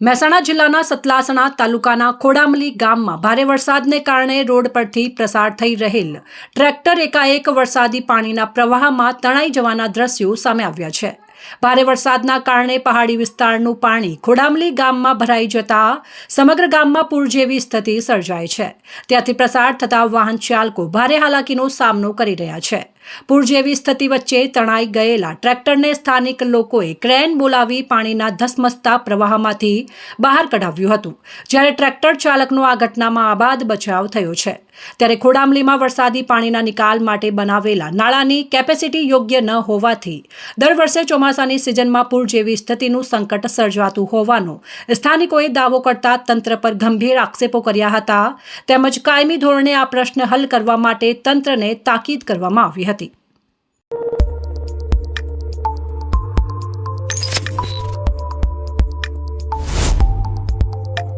મહેસાણા જિલ્લાના સતલાસણા તાલુકાના ખોડામલી ગામમાં ભારે વરસાદને કારણે રોડ પરથી પ્રસાર થઈ રહેલ ટ્રેક્ટર એકાએક વરસાદી પાણીના પ્રવાહમાં તણાઈ જવાના દ્રશ્યો સામે આવ્યા છે. ભારે વરસાદના કારણે પહાડી વિસ્તારનું પાણી ખોડામલી ગામમાં ભરાઈ જતા સમગ્ર ગામમાં પૂર જેવી સ્થિતિ સર્જાય છે. ત્યાંથી પ્રસાર થતા વાહન ચાલકો ભારે હાલાકીનો સામનો કરી રહ્યા છે. પૂર જેવી સ્થિતિ વચ્ચે તણાઈ ગયેલા ટ્રેક્ટરને સ્થાનિક લોકોએ ક્રેન બોલાવી પાણીના ધસમસતા પ્રવાહમાંથી બહાર કઢાવ્યું હતું. જ્યારે ટ્રેક્ટર ચાલકનો આ ઘટનામાં આબાદ બચાવ થયો છે. ત્યારે ખોડામલીમાં વરસાદી પાણીના નિકાલ માટે બનાવેલા નાળાની કેપેસિટી યોગ્ય ન હોવાથી દર વર્ષે ચોમાસાની સિઝનમાં પૂર જેવી સ્થિતિનું સંકટ સર્જાતું હોવાનો. સ્થાનિકોએ દાવો કરતા તંત્ર પર ગંભીર આક્ષેપો કર્યા હતા. તેમજ કાયમી ધોરણે આ પ્રશ્ન હલ કરવા માટે તંત્રને તાકીદ કરવામાં આવી હતી.